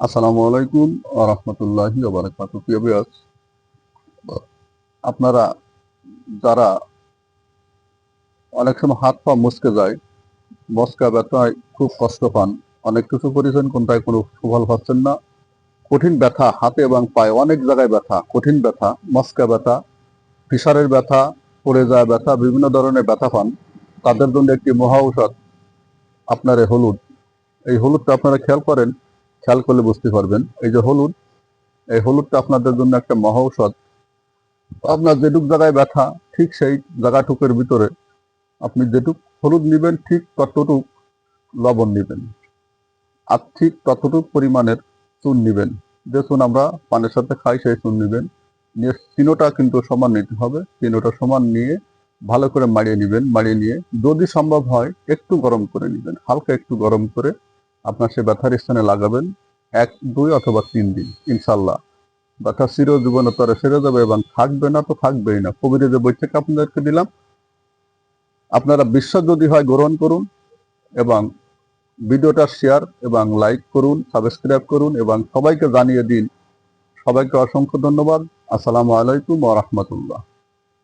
আসসালামু আলাইকুম রাহমাতুল্লাহি আপনারা যারা অনেক সময় হাত পা মুচকে যায়, মস্কা ব্যথায় খুব কষ্ট পান, অনেক কিছু করেছেন, কোনটায় কোনো সুফল পাচ্ছেন না। কঠিন ব্যথা, হাতে এবং পায়ে অনেক জায়গায় ব্যথা, কঠিন ব্যথা, মস্কা ব্যথা ফিসারের ব্যথা, পড়ে যাওয়া ব্যথা, বিভিন্ন ধরনের ব্যথা পান। তাদের জন্য একটি মহা ঔষধ, আপনার হলুদ। এই হলুদটা আপনারা খেয়াল করেন, খেয়াল করলে বুঝতে পারবেন। এই যে হলুদ, এই হলুদটা আপনাদের জন্য একটা মহা ঔষধ। আপনার যেটুক জায়গায় ব্যথা, ঠিক সেই জায়গাটুকের ভিতরে আপনি যেটুক হলুদ নেবেন, ঠিক ততটুক লবণ নেবেন। আর ঠিক ততটুক পরিমাণের চুন নেবেন। যে চুন আমরা পানের সাথে খাই, সেই চুন নেবেন। নিয়ে চিনোটা কিন্তু সমান নিতে হবে। তিনোটা সমান নিয়ে ভালো করে মাড়িয়ে নেবেন। মাড়িয়ে নিয়ে যদি সম্ভব হয়, একটু গরম করে নেবেন। হালকা একটু গরম করে আপনার সে ব্যথার স্থানে লাগাবেন এক, দুই অথবা তিন দিন ইনশাল্লাহ ব্যথা চির জীবনতরে সেরে যাবে এবং থাকবে না তো থাকবেই না। কবিরে যে বই থেকে আপনাদেরকে দিলাম, আপনারা বিশ্বাস যদি হয় গ্রহণ করুন এবং ভিডিওটা শেয়ার এবং লাইক করুন, সাবস্ক্রাইব করুন এবং সবাইকে জানিয়ে দিন। সবাইকে অসংখ্য ধন্যবাদ। আসসালামু আলাইকুম ওয়া রাহমাতুল্লাহ।